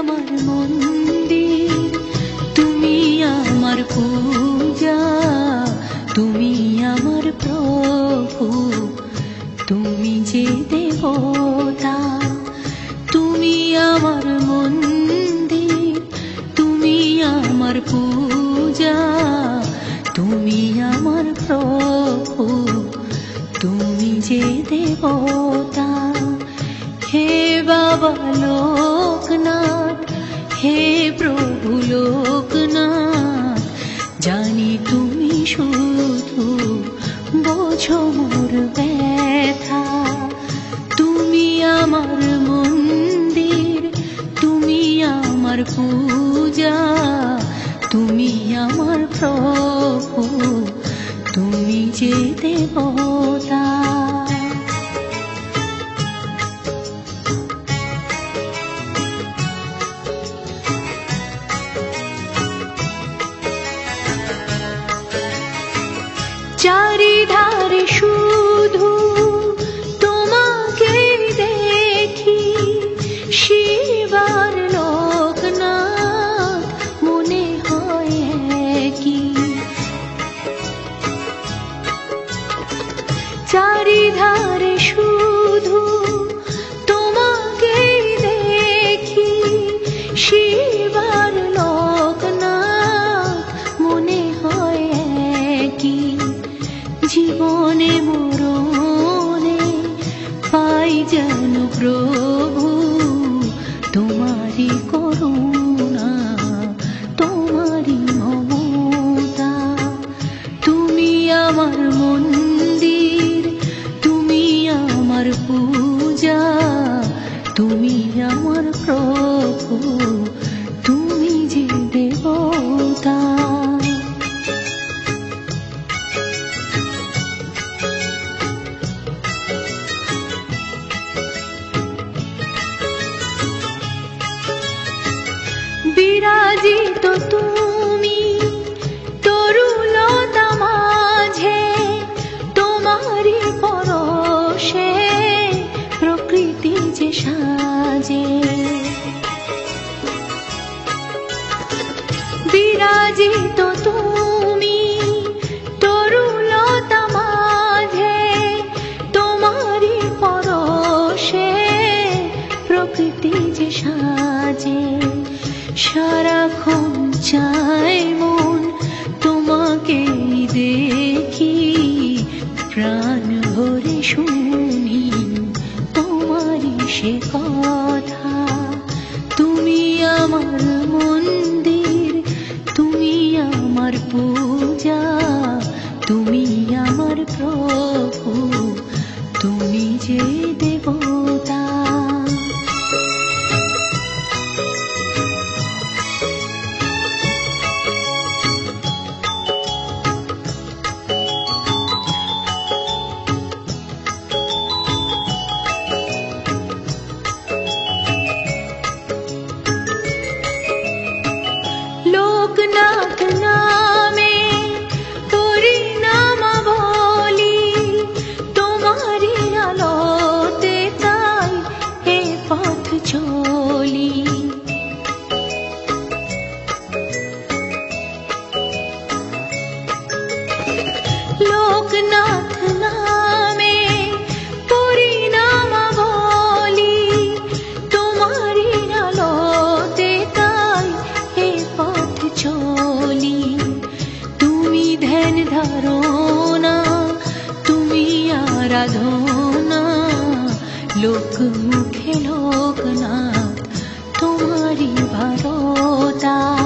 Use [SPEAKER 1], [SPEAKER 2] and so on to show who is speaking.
[SPEAKER 1] আমার মন্দির, তুমি আমার পূজা, তুমি আমার প্রভু, তুমি যে দেবতা, তুমি আমার মন্দির, তুমি আমার পূজা, তুমি আমার প্রভু, তুমি যে দেবতা। হে বাবা হে প্রভু লোকনাথ জানি তুমি শুধু বোঝো মোর ব্যথা। তুমি আমার মন্দির, তুমি আমার পূজা, তুমি আমার প্রভু। তুমি যে দেবতা। প্রভু তোমারই করুণা তোমারই মমতা। তুমি আমার মন্দির তুমি আমার পূজা তুমি আমার প্রভু। চায় মন তোমাকে দেখি, প্রাণ ভরে শুনি তোমারই সে কথা। তুমি আমার মন্দির, তুমি আমার পূজা, তুমি আমার প্রভু, তুমি যে লোকনাথ নামে পরিণাম বলি তোমারই আলোতে তাই তুমি তুমি লোক লোকনাথ তোমারই ভারতা।